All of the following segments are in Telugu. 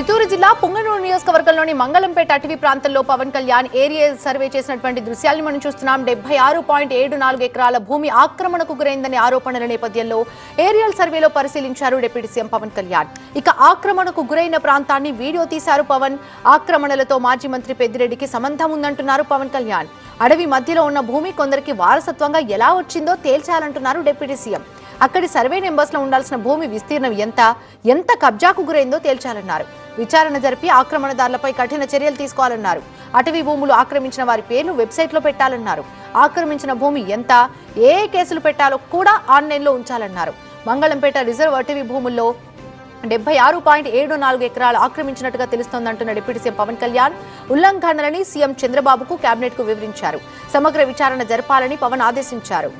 చిత్తూరు జిల్లా పుంగనూరు నియోజకవర్గంలోని మంగళంపేట అటవీ ప్రాంతంలో పవన్ కళ్యాణ్ ఏరియా సర్వే చేసినటువంటి దృశ్యాలను మనం చూస్తున్నాం. డెబ్బై ఆరు పాయింట్ ఏడు నాలుగు ఎకరాల భూమి ఆక్రమణకు గురైందనే ఆరోపణల నేపథ్యంలో ఏరియల్ సర్వేలో పరిశీలించారు డిప్యూటీ సీఎం పవన్ కళ్యాణ్. ఇక ఆక్రమణకు గురైన ప్రాంతాన్ని వీడియో తీశారు పవన్. ఆక్రమణలతో మాజీ మంత్రి పెద్దిరెడ్డికి సంబంధం ఉందంటున్నారు పవన్ కళ్యాణ్. అడవి మధ్యలో ఉన్న భూమి కొందరికి వారసత్వంగా ఎలా వచ్చిందో తేల్చాలంటున్నారు డిప్యూటీ సీఎం. అక్కడి సర్వే నెంబర్స్లో ఉండాల్సిన భూమి విస్తీర్ణం ఎంత ఎంత కబ్జాకు గురైందో తేల్చాలన్నారు. విచారణ జరిపి ఆక్రమణదారులపై కఠిన చర్యలు తీసుకోవాలన్నారు. అటవీ భూములు ఆక్రమించిన వారి పేర్లు వెబ్సైట్లో పెట్టాలన్నారు. ఆక్రమించిన భూమి ఎంత ఏ ఏ కేసులు పెట్టాలో కూడా ఆన్లైన్లో ఉంచాలన్నారు. మంగళంపేట రిజర్వ్ అటవీ భూముల్లో డెబ్బై ఆరు పాయింట్ ఏడు నాలుగు ఎకరాలు ఆక్రమించినట్టుగా తెలుస్తోందంటున్న డిప్యూటీ సీఎం పవన్ కళ్యాణ్ ఉల్లంఘనలని సీఎం చంద్రబాబుకు కేబినెట్కు వివరించారు. సమగ్ర విచారణ జరపాలని పవన్ ఆదేశించారు.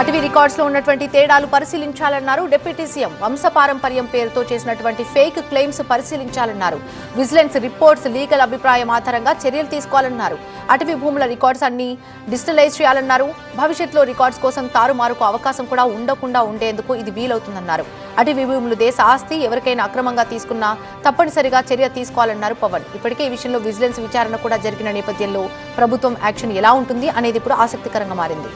అటవీ రికార్డ్స్లో ఉన్నటువంటి తేడాలు పరిశీలించాలన్నారు డిప్యూటీ సీఎం. వంశపారంపర్యం పేరుతో చేసినటువంటి ఫేక్ క్లెయిమ్స్ పరిశీలించాలన్నారు. విజిలెన్స్ రిపోర్ట్స్ లీగల్ అభిప్రాయం ఆధారంగా చర్యలు తీసుకోవాలన్నారు. అటవీ భూముల రికార్డ్స్ అన్ని డిజిటలైజ్ చేయాలన్నారు. భవిష్యత్తులో రికార్డ్స్ కోసం తారుమారుకు అవకాశం కూడా ఉండకుండా ఉండేందుకు ఇది వీలవుతుందన్నారు. అటవీ భూములు దేశ ఆస్తి ఎవరికైనా అక్రమంగా తీసుకున్నా తప్పనిసరిగా చర్య తీసుకోవాలన్నారు పవన్. ఇప్పటికే ఈ విషయంలో విజిలెన్స్ విచారణ కూడా జరిగిన నేపథ్యంలో ప్రభుత్వం యాక్షన్ ఎలా ఉంటుంది అనేది ఇప్పుడు ఆసక్తికరంగా మారింది.